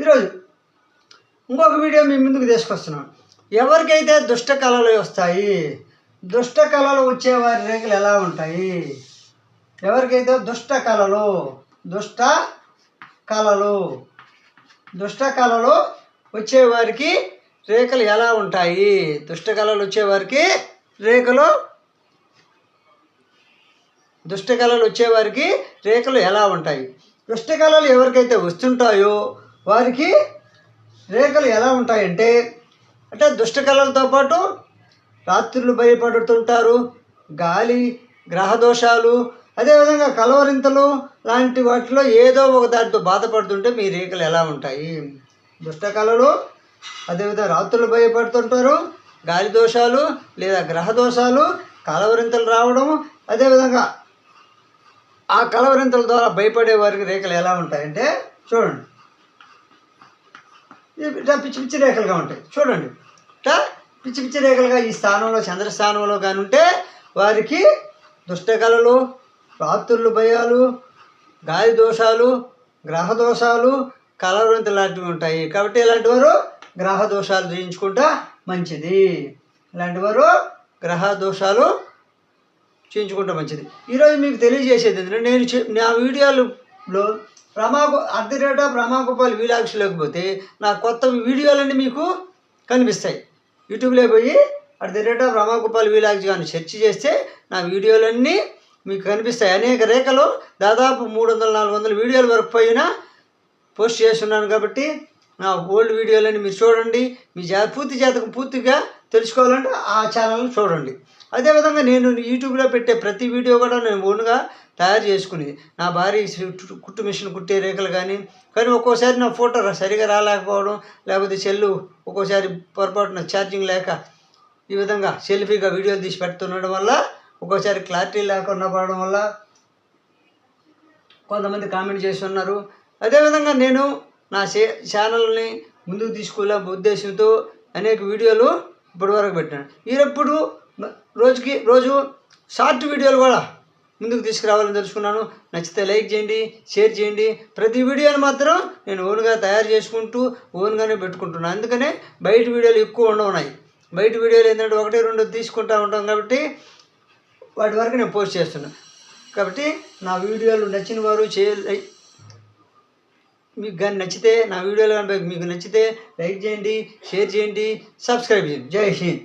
ఈరోజు ఇంకొక వీడియో మీ ముందుకు తీసుకొస్తున్నాను. ఎవరికైతే దుష్ట కళలు వస్తాయి దుష్ట కళలు వచ్చే వారి రేఖలు ఎలా ఉంటాయి? ఎవరికైతే దుష్ట కళలు దుష్ట కళలు దుష్ట కళలు వచ్చేవారికి రేఖలు ఎలా ఉంటాయి? దుష్ట కళలు వచ్చేవారికి రేఖలు దుష్ట కళలు వచ్చేవారికి రేఖలు ఎలా ఉంటాయి? దుష్ట కళలు ఎవరికైతే వస్తుంటాయో వారికి రేఖలు ఎలా ఉంటాయంటే అంటే దుష్ట కళలతో పాటు రాత్రులు భయపడుతుంటారు గాలి గ్రహ దోషాలు అదేవిధంగా కలవరింతలు లాంటి వాటిలో ఏదో ఒక దానితో బాధపడుతుంటే మీ రేఖలు ఎలా ఉంటాయి? దుష్ట కళలు అదేవిధంగా రాత్రులు భయపడుతుంటారు గాలి దోషాలు లేదా గ్రహ దోషాలు కలవరింతలు రావడం అదేవిధంగా ఆ కలవరింతల ద్వారా భయపడే వారికి రేఖలు ఎలా ఉంటాయంటే చూడండి. ఇట్లా పిచ్చి పిచ్చి రేఖలుగా ఉంటాయి. చూడండి. ఇట్లా పిచ్చి పిచ్చి రేఖలుగా ఈ స్థానంలో చంద్రస్థానంలో కానీ ఉంటే వారికి దుష్టకళలు రాత్రులు భయాలు గాలి దోషాలు గ్రహ దోషాలు కలవరింత లాంటివి ఉంటాయి. కాబట్టి ఇలాంటి వారు? గ్రహ దోషాలు చేయించుకుంటా మంచిది. ఇలాంటి వారు? గ్రహ దోషాలు చేయించుకుంటే మంచిది. ఈరోజు మీకు తెలియజేసేది ఏంటంటే నేను నా వీడియోలో రమాకు అర్ధ రేట్ ఆఫ్ రమాగోపాల్ లేకపోతే నా కొత్త వీడియోలన్నీ మీకు కనిపిస్తాయి. యూట్యూబ్లో పోయి at the rate of Ramagopal కానీ సెర్చ్ చేస్తే నా వీడియోలన్నీ మీకు కనిపిస్తాయి. అనేక రేఖలు దాదాపు మూడు వందల నాలుగు వందల వీడియోల వరకు పోయినా పోస్ట్ చేస్తున్నాను కాబట్టి నా ఓల్డ్ వీడియోలని మీరు చూడండి. మీ జా పూర్తి జాతకం పూర్తిగా తెలుసుకోవాలంటే ఆ ఛానల్ని చూడండి. అదేవిధంగా నేను యూట్యూబ్లో పెట్టే ప్రతి వీడియో కూడా నేను ఓన్గా తయారు చేసుకుని నా భార్య కుట్టు మిషన్ కుట్టే రేఖలు కానీ కానీ ఒక్కోసారి నా ఫోటో సరిగా రాలేకపోవడం లేకపోతే సెల్లు ఒక్కోసారి పొరపాటున ఛార్జింగ్ లేక ఈ విధంగా సెల్ఫీగా వీడియోలు తీసి పెడుతుండడం వల్ల ఒక్కోసారి క్లారిటీ లేకుండా పోవడం వల్ల కొంతమంది కామెంట్ చేసి ఉన్నారు. అదేవిధంగా నేను నా ఛానల్ని ముందుకు తీసుకునే ఉద్దేశంతో అనేక వీడియోలు ఇప్పటి వరకు పెట్టాను ఈరప్పుడు రోజుకి రోజు షార్ట్ వీడియోలు కూడా ముందుకు తీసుకురావాలని తెలుసుకున్నాను. నచ్చితే లైక్ చేయండి షేర్ చేయండి. ప్రతి వీడియోని మాత్రం నేను ఓన్గా తయారు చేసుకుంటూ ఓన్గానే పెట్టుకుంటున్నాను అందుకనే బయట వీడియోలు ఎక్కువ ఉండవున్నాయి బయట వీడియోలు ఏంటంటే ఒకటి రెండు తీసుకుంటూ ఉంటాం కాబట్టి వాటి వరకు నేను పోస్ట్ చేస్తున్నాను. కాబట్టి నా వీడియోలు నచ్చిన వారు చేయ మీకు కానీ నచ్చితే నా వీడియోలు కానీ మీకు నచ్చితే లైక్ చేయండి షేర్ చేయండి సబ్స్క్రైబ్ చేయండి. జై హింద్.